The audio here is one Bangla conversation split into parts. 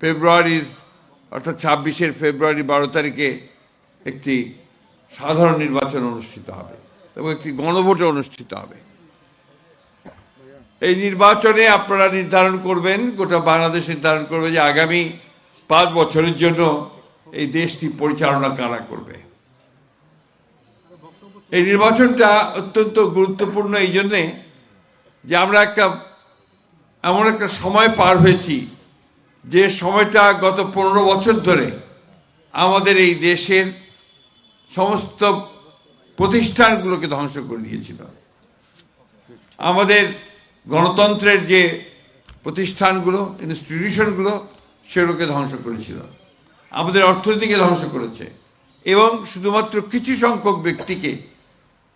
ফেব্রুয়ারির, অর্থাৎ ছাব্বিশের ফেব্রুয়ারি বারো তারিখে একটি সাধারণ নির্বাচন অনুষ্ঠিত হবে এবং একটি গণভোটে অনুষ্ঠিত হবে। এই নির্বাচনে আপনারা নির্ধারণ করবেন, গোটা বাংলাদেশ নির্ধারণ করবে যে আগামী পাঁচ বছরের জন্য এই দেশটি পরিচালনা কারা করবে। এই নির্বাচনটা অত্যন্ত গুরুত্বপূর্ণ এই জন্যে যে আমরা একটা, এমন একটা সময় পার হয়েছি যে সময়টা গত পনেরো বছর ধরে আমাদের এই দেশের সমস্ত প্রতিষ্ঠানগুলোকে ধ্বংস করে দিয়েছিল। আমাদের গণতন্ত্রের যে প্রতিষ্ঠানগুলো ইনস্টিটিউশনগুলো সেগুলোকে ধ্বংস করেছিল। আমাদের অর্থনীতিকে ধ্বংস করেছে। এবং শুধুমাত্র কিছু সংখ্যক ব্যক্তিকে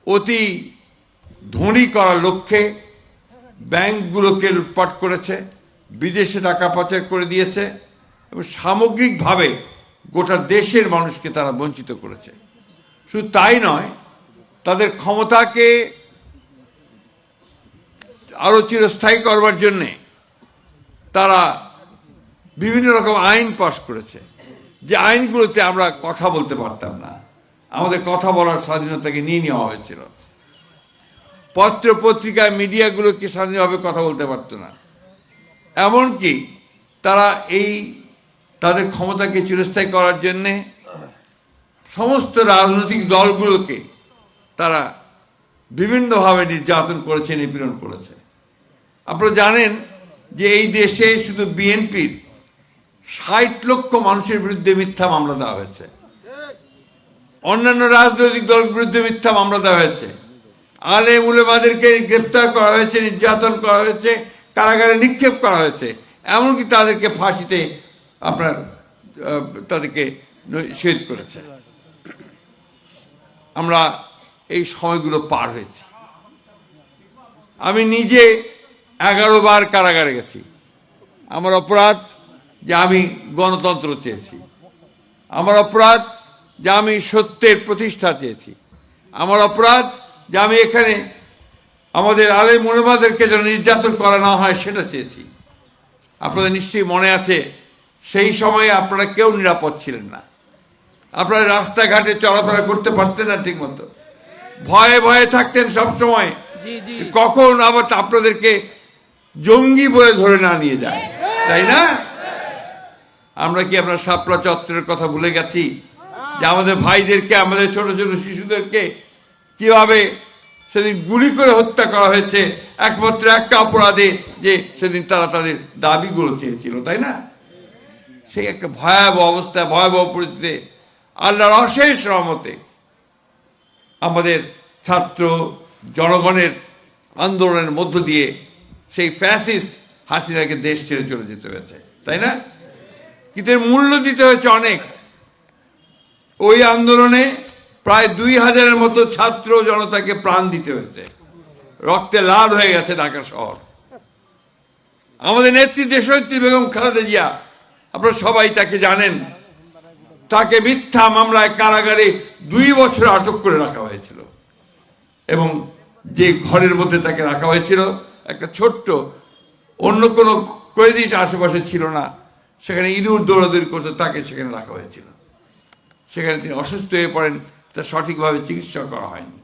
অতি ধনী করার লক্ষ্যে ব্যাংকগুলোকে লুটপাট করেছে। বিদেশে টাকা পাচার করে দিয়েছে এবং সামগ্রিকভাবে গোটা দেশের মানুষকে তারা বঞ্চিত করেছে। শুধু তাই নয়, তাদের ক্ষমতাকে আরও চিরস্থায়ী করবার জন্যে তারা বিভিন্ন রকম আইন পাশ করেছে। যে আইনগুলোতে আমরা কথা বলতে পারতাম না। আমাদের কথা বলার স্বাধীনতাকে নিয়ে নেওয়া হয়েছিল। পত্র পত্রিকা মিডিয়াগুলোকে স্বাধীনভাবে কথা বলতে পারতো না। এমনকি তারা এই তাদের ক্ষমতাকে চিরস্থায়ী করার জন্যে সমস্ত রাজনৈতিক দলগুলোকে তারা বিভিন্নভাবে নির্যাতন করেছে, নিপীড়ন করেছে। আপনারা জানেন যে এই দেশে শুধু বিএনপির ষাট লক্ষ মানুষের বিরুদ্ধে মিথ্যা মামলা দেওয়া হয়েছে। অন্যান্য রাজনৈতিক দলের বিরুদ্ধে মিথ্যা মামলা দেওয়া হয়েছে। আলে উলেমাদেরকে গ্রেপ্তার করা হয়েছে, নির্যাতন করা হয়েছে কারাগারে নিক্ষেপ করা হয়েছে। এমনকি তাদেরকে ফাঁসিতে আপনার তাদেরকে শহীদ করেছে। আমরা এই সময়গুলো পার হয়েছি। আমি নিজে এগারো বার কারাগারে গেছি। আমার অপরাধ যে আমি গণতন্ত্র চেয়েছি। আমার অপরাধ যে আমি সত্যের প্রতিষ্ঠা চেয়েছি। আমার অপরাধ যে আমি এখানে আমাদের আলে মনোবাদেরকে যেন নির্যাতন করা না হয় সেটা চেয়েছি। আপনাদের নিশ্চয়ই মনে আছে সেই সময়ে আপনারা কেউ নিরাপদ ছিলেন না। আপনারা রাস্তাঘাটে চলাফেরা করতে পারতেন না ঠিক মতো ভয়ে ভয়ে থাকতেন সব সময় কখন আবার আপনাদেরকে জঙ্গি বলে ধরে না নিয়ে যায় তাই না? আমরা কি আমরা শাপলা চত্বরের কথা ভুলে গেছি? যে আমাদের ভাইদেরকে আমাদের ছোট ছোট শিশুদেরকে কীভাবে সেদিন গুলি করে হত্যা করা হয়েছে। একমাত্র একটা অপরাধে যে সেদিন তারা তাদের দাবিগুলো চেয়েছিল, তাই না? সেই একটা ভয়াবহ অবস্থা, ভয়াবহ পরিস্থিতিতে আল্লাহর অশেষ রহমতে আমাদের ছাত্র জনগণের আন্দোলনের মধ্য দিয়ে সেই ফ্যাসিস্ট হাসিনাকে দেশ ছেড়ে চলে যেতে হয়েছে, তাই না? কিন্তু মূল্য দিতে হয়েছে অনেক। ওই আন্দোলনে প্রায় দুই হাজারের মতো ছাত্র জনতাকে প্রাণ দিতে হয়েছে। রক্তে লাল হয়ে গেছে ঢাকা শহর। আমাদের নেত্রী দেশনেত্রী বেগম খালেদা জিয়া, আপনারা সবাই তাকে জানেন, তাকে মিথ্যা মামলায় কারাগারে দুই বছর আটক করে রাখা হয়েছিল। এবং যে ঘরের মধ্যে তাকে রাখা হয়েছিল, একটা ছোট্ট, অন্য কোনো কয়েদি আশেপাশে ছিল না, সেখানে ইঁদুর দৌড়াদৌড়ি করতে তাকে সেখানে রাখা হয়েছিল। সেখানে তিনি অসুস্থ হয়ে পড়েন। তা সঠিকভাবে চিকিৎসা করা হয়নি।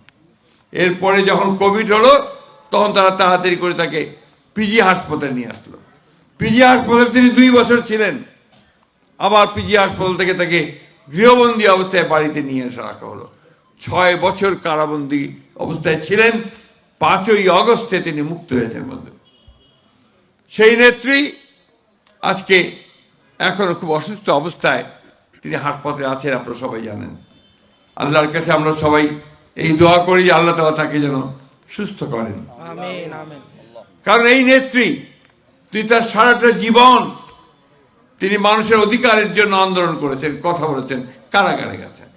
এরপরে যখন কোভিড হলো, তখন তারা তাড়াতাড়ি করে তাকে পিজি হাসপাতালে নিয়ে আসলো। পিজি হাসপাতালে তিনি দুই বছর ছিলেন। আবার পিজি হাসপাতাল থেকে তাকে গৃহবন্দী অবস্থায় বাড়িতে নিয়ে এসে রাখা হলো। ছয় বছর কারাবন্দী অবস্থায় ছিলেন। পাঁচই অগস্টে তিনি মুক্ত হয়েছেন বন্ধু। সেই নেত্রী আজকে এখনও খুব অসুস্থ অবস্থায় তিনি হাসপাতালে আছেন, আপনারা সবাই জানেন। আল্লাহর কাছে আমরা সবাই এই দোয়া করি যে আল্লাহ তালা তাকে যেন সুস্থ করেন। কারণ এই নেত্রী তিনি তার সারাটা জীবন তিনি মানুষের অধিকারের জন্য আন্দোলন করেছেন কথা বলেছেন কারাগারে গেছেন।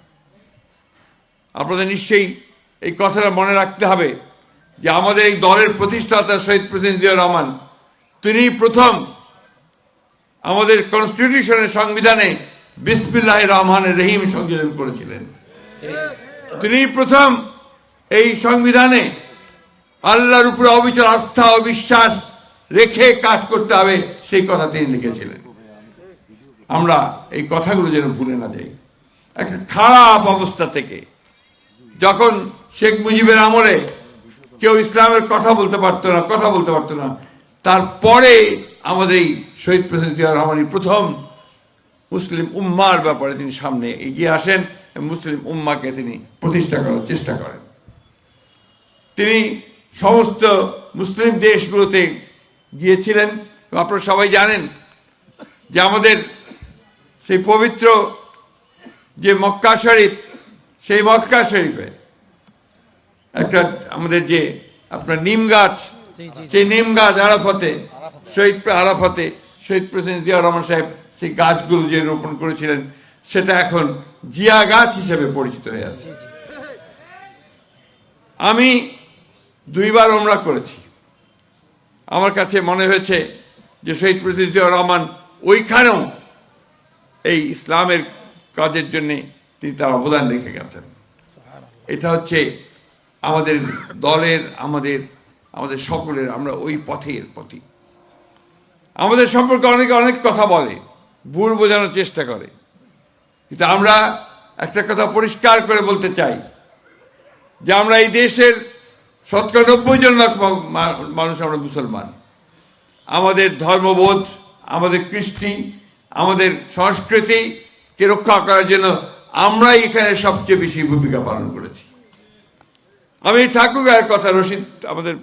আপনাদের নিশ্চয়ই এই কথাটা মনে রাখতে হবে যে আমাদের এই দলের প্রতিষ্ঠাতা শহীদ জিয়া রহমান তিনি প্রথম আমাদের কনস্টিটিউশনের সংবিধানে বিসমিল্লাহ রহমানের রহিম সংযোজন করেছিলেন। তিনি প্রথম এই সংবিধানে আল্লাহর উপরে অবিচল আস্থা ও বিশ্বাস রেখে কাজ করতে হবে, সেই কথা তিনি লিখেছিলেন। আমরা এই কথাগুলো যেন ভুলে না যাই। একটা খারাপ অবস্থা থেকে যখন শেখ মুজিবের আমলে কেউ ইসলামের কথা বলতে পারতো না, কথা বলতে পারতো না, তারপরে আমাদের এই শহীদ জিয়া রহমানি প্রথম মুসলিম উম্মার ব্যাপারে তিনি সামনে এগিয়ে আসেন। মুসলিম উম্মাকে তিনি প্রতিষ্ঠা করার চেষ্টা করেন। তিনি সমস্ত মুসলিম দেশগুলোতে গিয়েছিলেন। আপনারা সবাই জানেন যে আমাদের সেই পবিত্র যে মক্কা শরীফ সেই মক্কা শরীফে একটা আমাদের যে আপনার নিম গাছ সেই নিম গাছ আরাফাতে শহীদ আরাফতে শহীদ প্রেসিডেন্ট জিয়া রহমান সাহেব সেই গাছগুলো যে রোপণ করেছিলেন সেটা এখন জিয়া গাছ হিসেবে পরিচিত হয়ে আছে। আমি দুইবার ওমরা করেছি। আমার কাছে মনে হয়েছে যে শহীদ প্রেসিডেন্ট জিয়া রহমান ওইখানেও এই ইসলামের কাজের জন্য তিনি তার অবদান রেখে গেছেন। এটা হচ্ছে আমাদের দলের আমাদের আমাদের সকলের আমরা ওই পথের পথি আমাদের সম্পর্কে অনেকে অনেক কথা বলে ভুল বোঝানোর চেষ্টা করে। কিন্তু আমরা একটা কথা পরিষ্কার করে বলতে চাই যে আমরা এই দেশের শতকরা নব্বই জন মানুষ আমরা মুসলমান। আমাদের ধর্মবোধ, আমাদের কৃষ্টি, আমাদের সংস্কৃতিকে রক্ষা করার জন্য আমরাই এখানে সবচেয়ে বেশি ভূমিকা পালন করেছি। আমি ঠাকুর গায়ের কথা, রশিদ, আমাদের,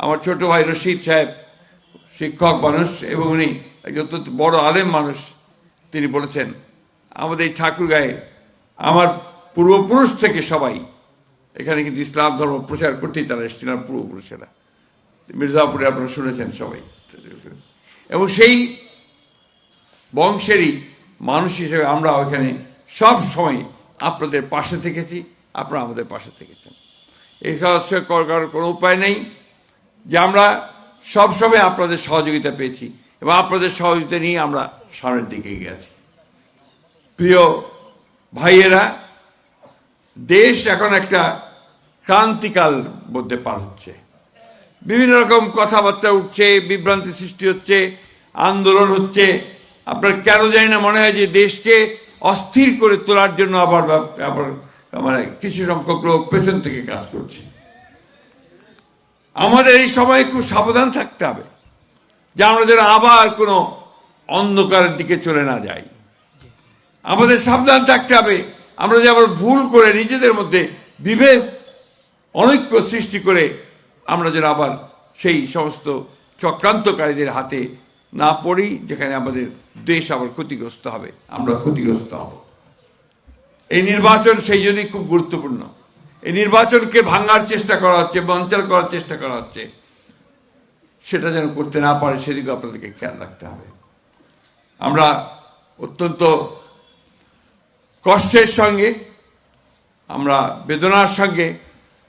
আমার ছোট ভাই রশিদ সাহেব, শিক্ষক মানুষ এবং উনি একজন বড় আলেম মানুষ, তিনি বলেছেন আমাদের এই ঠাকুর গায়ে আমার পূর্বপুরুষ থেকে সবাই, এখানে কিন্তু ইসলাম ধর্ম প্রচার করতেই তারা এসেছিলেন পূর্বপুরুষেরা। মির্জাপুরে আপনারা শুনেছেন সবাই। এবং সেই বংশেরই মানুষ হিসেবে আমরা ওখানে সব সময় আপনাদের পাশে থেকেছি, আপনারা আমাদের পাশে থেকেছেন। হচ্ছে করার কোনো উপায় নেই যে আমরা সব সময় আপনাদের সহযোগিতা পেয়েছি এবং আপনাদের সহযোগিতা নিয়ে আমরা সামনের দিকে আছি। প্রিয় ভাইয়েরা, দেশ এখন একটা ক্রান্তিকাল মধ্যে পার হচ্ছে। বিভিন্ন রকম কথাবার্তা উঠছে, বিভ্রান্তি সৃষ্টি হচ্ছে, আন্দোলন হচ্ছে। আপনার কেন জানি না মনে হয় যে দেশকে অস্থির করে তোলার জন্য আবার আবার মানে কিছু সংখ্যক লোক পেছন থেকে কাজ করছে। আমাদের এই সময় খুব সাবধান থাকতে হবে, যে আমরা যেন আবার কোনো অন্ধকারের দিকে চলে না যাই। আমাদের সাবধান থাকতে হবে। আমরা যে আবার ভুল করে নিজেদের মধ্যে বিভেদ, অনৈক্য সৃষ্টি করে আমরা যেন আবার সেই সমস্ত চক্রান্তকারীদের হাতে না পড়ি, যেখানে আমাদের দেশ আবার ক্ষতিগ্রস্ত হবে। আমরা ক্ষতিগ্রস্ত হব। এই নির্বাচন সেই জন্যই খুব গুরুত্বপূর্ণ। এই নির্বাচনকে ভাঙার চেষ্টা করা হচ্ছে বঞ্চল করার চেষ্টা করা হচ্ছে। সেটা যেন করতে না পারে সেদিকে আপনাদেরকে খেয়াল রাখতে হবে। আমরা অত্যন্ত কষ্টের সঙ্গে, আমরা বেদনার সঙ্গে,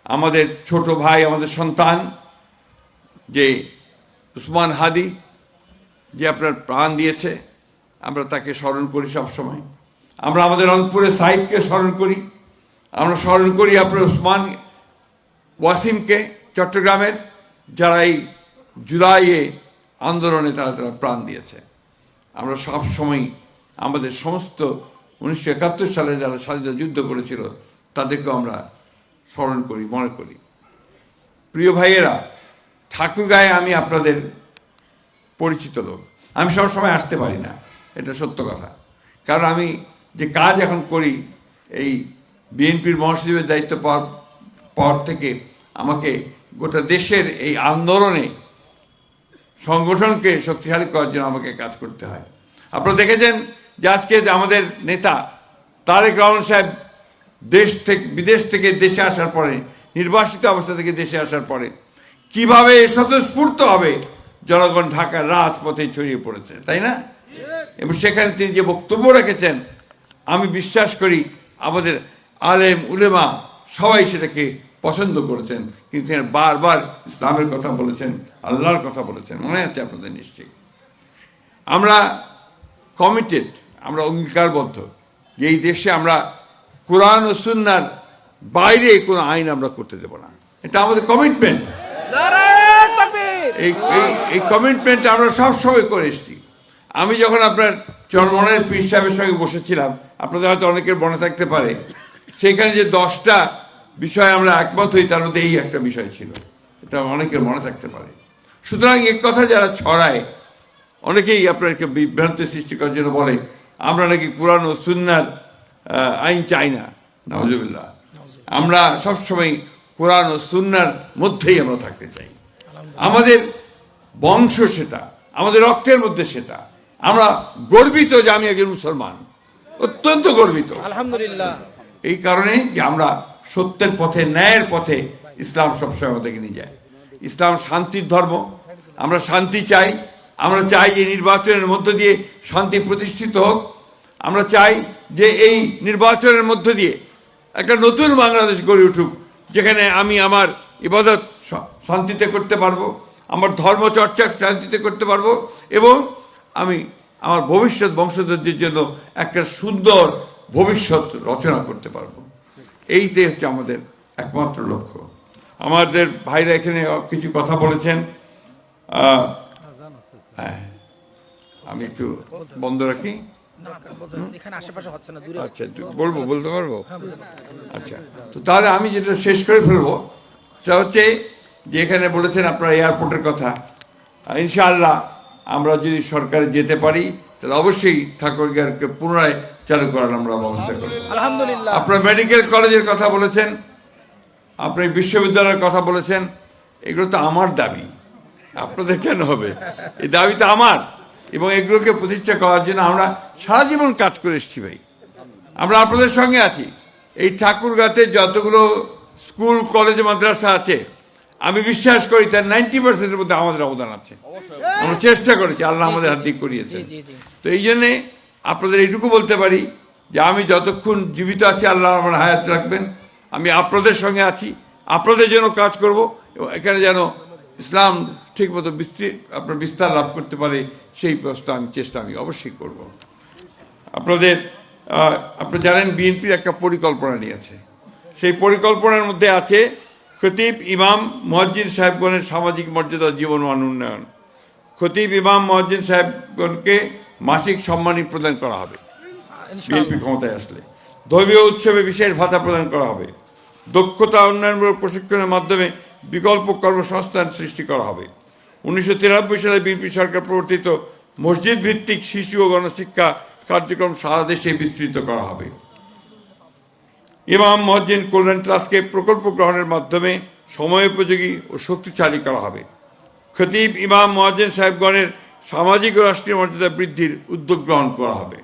আমাদের ছোট ভাই, আমাদের সন্তান, যে উসমান হাদি, যে আপনার প্রাণ দিয়েছে, আমরা তাকে স্মরণ করি সব সময় আমরা আমাদের রংপুরের সাহিবকে স্মরণ করি। আমরা স্মরণ করি আপনার উসমান ওয়াসিমকে চট্টগ্রামের, যারা এই জুলাইয়ে আন্দোলনে তারা তারা প্রাণ দিয়েছে। আমরা সব সময় আমাদের সমস্ত উনিশশো একাত্তর সালে যারা স্বাধীনতা যুদ্ধ করেছিল তাদেরকে আমরা স্মরণ করি, মনে করি। প্রিয় ভাইয়েরা ঠাকুরগাঁয়ে আমি আপনাদের পরিচিত লোক। আমি সব সময় আসতে পারি না, এটা সত্য কথা। কারণ আমি যে কাজ এখন করি, এই বিএনপির মহাসচিবের দায়িত্ব পাওয়ার পর থেকে আমাকে গোটা দেশের এই আন্দোলনে সংগঠনকে শক্তিশালী করার জন্য আমাকে কাজ করতে হয়। আপনারা দেখেছেন যে আজকে আমাদের নেতা তারেক রহমান সাহেব দেশ থেকে বিদেশ থেকে দেশে আসার পরে, নির্বাসিত অবস্থা থেকে দেশে আসার পরে, কীভাবে স্বতঃস্ফূর্ত হবে জনগণ ঢাকার রাজপথে ছড়িয়ে পড়েছে, তাই না? এবং সেখানে তিনি যে বক্তব্য রেখেছেন, আমি বিশ্বাস করি আমাদের আলেম, উলেমা সবাই সেটাকে পছন্দ করেছেন, কিন্তু তিনি বারবার ইসলামের কথা বলেছেন, আল্লাহর কথা বলেছেন। মনে আছে আপনাদের নিশ্চয়ই। আমরা কমিটেড আমরা অঙ্গীকারবদ্ধ। যে এই দেশে আমরা কোরআন ও সুন্নার বাইরে কোনো আইন আমরা করতে দেব না। এটা আমাদের কমিটমেন্ট এই কমিটমেন্ট আমরা সব সময় করে এসেছি। আমি যখন আপনার চরমনের পীর সাহেবের সঙ্গে বসেছিলাম আপনাদের হয়তো অনেকের মনে থাকতে পারে সেখানে যে দশটা বিষয় আমরা একমত হই তার মধ্যে এই একটা বিষয় ছিল। এটা অনেকের মনে থাকতে পারে। সুতরাং এক কথা যারা ছড়ায় অনেকেই আপনাকে বিভ্রান্তি সৃষ্টি করার জন্য বলে আমরা নাকি কোরআন ও সুন্নার আইন চাই না। নজবিল্লা আমরা সবসময় কোরআন ও সুন্নার মধ্যেই আমরা থাকতে চাই। আমাদের বংশ সেটা আমাদের রক্তের মধ্যে সেটা। আমরা গর্বিত যে আমি একজন মুসলমান অত্যন্ত গর্বিত। আলহামদুলিল্লাহ। এই কারণে যে আমরা সত্যের পথে ন্যায়ের পথে ইসলাম সবসময় আমাদেরকে নিয়ে যায়। ইসলাম শান্তির ধর্ম আমরা শান্তি চাই আমরা চাই যে নির্বাচনের মধ্য দিয়ে শান্তি প্রতিষ্ঠিত হোক। আমরা চাই যে এই নির্বাচনের মধ্য দিয়ে একটা নতুন বাংলাদেশ গড়ে উঠুক, যেখানে আমি আমার ইবাদত শান্তিতে করতে পারব, আমার ধর্মচর্চা শান্তিতে করতে পারব এবং আমি আমার ভবিষ্যৎ বংশধরদের জন্য একটা সুন্দর ভবিষ্যৎ রচনা করতে পারব। এইতে হচ্ছে আমাদের একমাত্র লক্ষ্য। আমাদের ভাইরা এখানে কিছু কথা বলেছেন। হ্যাঁ, আমি একটু বন্ধ রাখি? আচ্ছা বলব বলতে পারব? আচ্ছা তো তাহলে আমি যেটা শেষ করে ফেলব সেটা হচ্ছে যে এখানে বলেছেন আপনার এয়ারপোর্টের কথা। ইনশাআল্লাহ আমরা যদি সরকারে যেতে পারি তাহলে অবশ্যই ঠাকুরগাঁকে পুনরায় চালু করার আমরা ব্যবস্থা করব। আলহামদুলিল্লাহ। আপনার মেডিকেল কলেজের কথা বলেছেন আপনি বিশ্ববিদ্যালয়ের কথা বলেছেন এগুলো তো আমার দাবি। আপনাদের কেন হবে? এই দাবি তো আমার। এবং এগুলোকে প্রতিষ্ঠা করার জন্য আমরা সারা জীবন কাজ করে এসেছি ভাই। আমরা আপনাদের সঙ্গে আছি। এই ঠাকুরগাতে যতগুলো স্কুল কলেজ মাদ্রাসা আছে আমি বিশ্বাস করি তার নাইনটি পার্সেন্টের মধ্যে আমাদের অবদান আছে। আমরা চেষ্টা করেছি আল্লাহ আমাদের হাত দিক করিয়েছে তো এই জন্যে আপনাদের এইটুকু বলতে পারি যে আমি যতক্ষণ জীবিত আছি আল্লাহ আমার হায়াত রাখবেন। আমি আপনাদের সঙ্গে আছি। আপনাদের জন্য কাজ করব এবং এখানে যেন ইসলাম ঠিকমতো বিস্তৃ আপনার বিস্তার লাভ করতে পারে সেই ব্যবস্থা আমি চেষ্টা আমি অবশ্যই করব। আপনাদের আপনি জানেন বিএনপির একটা পরিকল্পনা নিয়েছে সেই পরিকল্পনার মধ্যে আছে খতিব ইমাম মসজিদ সাহেবগণের সামাজিক মর্যাদা জীবনমান উন্নয়ন। খতিব ইমাম মসজিদ সাহেবগণকে মাসিক সম্মানী প্রদান করা হবে। বিএনপি ক্ষমতায় আসলে। ধর্মীয় উৎসবে বিশেষ ভাতা প্রদান করা হবে। দক্ষতা উন্নয়নমূলক প্রশিক্ষণের মাধ্যমে বিকল্প কর্মসংস্থান সৃষ্টি করা হবে। উনিশশো তিরানব্বই সালে বিএনপি সরকার প্রবর্তিত মসজিদ ভিত্তিক শিশু ও গণশিক্ষা কার্যক্রম সারা দেশে বিস্তৃত করা হবে। ইমাম মসজিদ কল্যাণ ট্রাস্টকে প্রকল্প গ্রহণের মাধ্যমে সময়োপযোগী ও শক্তিশালী করা হবে। খতিব ইমাম মহাজেন সাহেবগণের সামাজিক ও রাষ্ট্রীয় মর্যাদা বৃদ্ধির উদ্যোগ গ্রহণ করা হবে।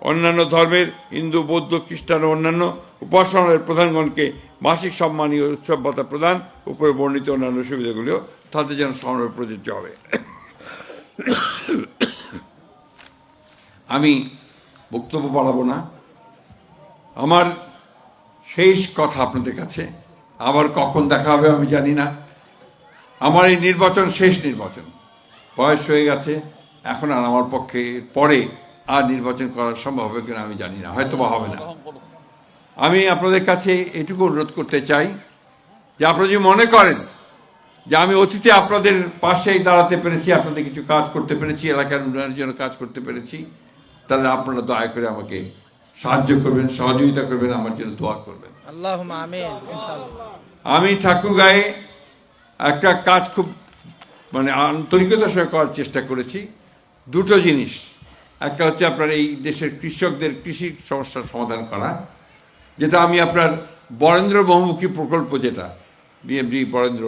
অন্যান্য ধর্মের হিন্দু, বৌদ্ধ, খ্রিস্টান ও অন্যান্য উপাসনার প্রধানগণকে মাসিক সম্মানী ও উৎসব ভাতা প্রদান উপরে বর্ণিত অন্যান্য সুবিধাগুলিও তাদের যেন সমানভাবে প্রযোজ্য হবে। আমি বক্তব্য বাড়াবো না। আমার শেষ কথা আপনাদের কাছে। আবার কখন দেখা হবে আমি জানি না। আমার এই নির্বাচন শেষ নির্বাচন। বয়স হয়ে গেছে। এখন আর আমার পক্ষে পরে আর নির্বাচন করা সম্ভব হবে কিনা আমি জানি না হয়তো বা হবে না। আমি আপনাদের কাছে এটুকু অনুরোধ করতে চাই যে আপনারা যদি মনে করেন যে আমি অতীতে আপনাদের পাশেই দাঁড়াতে পেরেছি আপনাদের কিছু কাজ করতে পেরেছি এলাকার উন্নয়নের জন্য কাজ করতে পেরেছি তাহলে আপনারা দয়া করে আমাকে সাহায্য করবেন সহযোগিতা করবেন আমার জন্য দোয়া করবেন। আমি ঠাকুরগাঁয়ে একটা কাজ খুব মানে আন্তরিকতার সঙ্গে করার চেষ্টা করেছি। দুটো জিনিস একটা হচ্ছে আপনার এই দেশের কৃষকদের কৃষি সমস্যার সমাধান করা, যেটা আমি আপনার বরেন্দ্র বহুমুখী প্রকল্প যেটা বিএমডি বরেন্দ্র,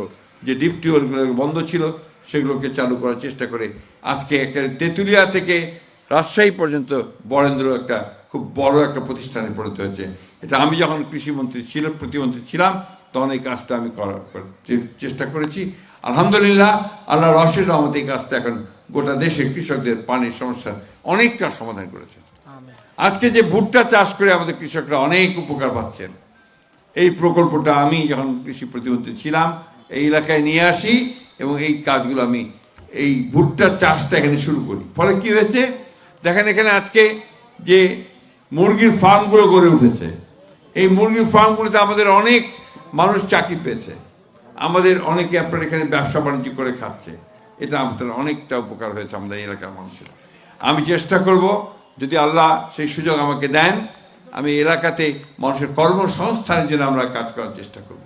যে ডিপ টিউবওয়েলগুলো বন্ধ ছিল, সেগুলোকে চালু করার চেষ্টা করে আজকে একটা তেঁতুলিয়া থেকে রাজশাহী পর্যন্ত বরেন্দ্র একটা খুব বড় একটা প্রতিষ্ঠানে পরিণত হয়েছে। এটা আমি যখন কৃষিমন্ত্রী ছিল, প্রতিমন্ত্রী ছিলাম, তখন এই কাজটা আমি করার চেষ্টা করেছি। আলহামদুলিল্লাহ আল্লাহ রসের রহমতে এই কাজটা এখন গোটা দেশের কৃষকদের পানির সমস্যা অনেকটা সমাধান করেছে। আমিন। আজকে যে ভুট্টা চাষ করে আমাদের কৃষকরা অনেক উপকার পাচ্ছেন। এই প্রকল্পটা আমি যখন কৃষি প্রতিমন্ত্রী ছিলাম এই এলাকায় নিয়ে আসি এবং এই কাজগুলো আমি এই ভুট্টার চাষটা এখানে শুরু করি। ফলে কি হয়েছে? দেখেন এখানে আজকে যে মুরগির ফার্মগুলো গড়ে উঠেছে এই মুরগির ফার্মগুলোতে আমাদের অনেক মানুষ চাকরি পেয়েছে। আমাদের অনেকে আপনার এখানে ব্যবসা বাণিজ্য করে খাচ্ছে। এটা আমাদের অনেকটা উপকার হয়েছে আমাদের এলাকার মানুষের। আমি চেষ্টা করব, যদি আল্লাহ সেই সুযোগ আমাকে দেন, আমি এলাকাতে মানুষের কর্মসংস্থানের জন্য আমরা কাজ করার চেষ্টা করব।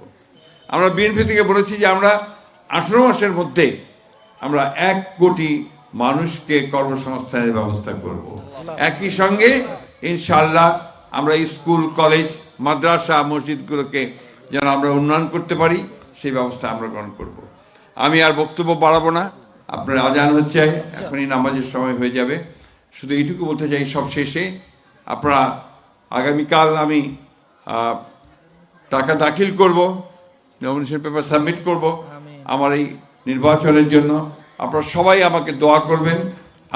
আমরা বিএনপি থেকে বলেছি যে আমরা আঠেরো মাসের মধ্যে আমরা এক কোটি মানুষকে কর্মসংস্থানের ব্যবস্থা করব। একই সঙ্গে ইনশাআল্লাহ আমরা স্কুল, কলেজ, মাদ্রাসা, মসজিদগুলোকে যেন আমরা উন্নয়ন করতে পারি, সেই ব্যবস্থা আমরা গ্রহণ করব। আমি আর বক্তব্য বাড়াবো না। আপনার আজান হচ্ছে এখনই নামাজের সময় হয়ে যাবে। শুধু এইটুকু বলতে চাই সব শেষে আপনারা আগামীকাল আমি টাকা দাখিল করব নমিনেশন পেপার সাবমিট করব আমার এই নির্বাচনের জন্য। আপনারা সবাই আমাকে দোয়া করবেন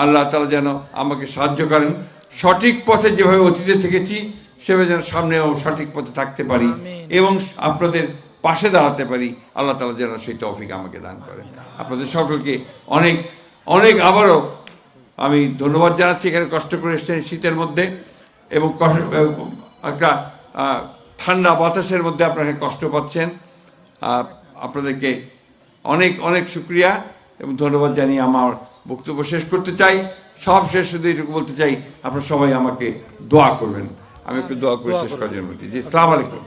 আল্লাহ তালা যেন আমাকে সাহায্য করেন। সঠিক পথে যেভাবে অতীতে থেকেছি সেভাবে যেন সামনেও সঠিক পথে থাকতে পারি। এবং আপনাদের পাশে দাঁড়াতে পারি আল্লাহ তালা যেন সেই তৌফিক আমাকে দান করেন। আপনাদের সকলকে অনেক অনেক আবারও আমি ধন্যবাদ জানাচ্ছি এখানে কষ্ট করে এসেছেন শীতের মধ্যে এবং একটা ঠান্ডা বাতাসের মধ্যে আপনারা কষ্ট পাচ্ছেন। আপনাদেরকে অনেক অনেক শুক্রিয়া এবং ধন্যবাদ জানিয়ে আমার বক্তব্য শেষ করতে চাই। সব শেষ শুধু এটুকু বলতে চাই আপনারা সবাই আমাকে দোয়া করবেন। আমি একটু দোয়া করে শেষ করার জন্য জি ইসলাম আলাইকুম।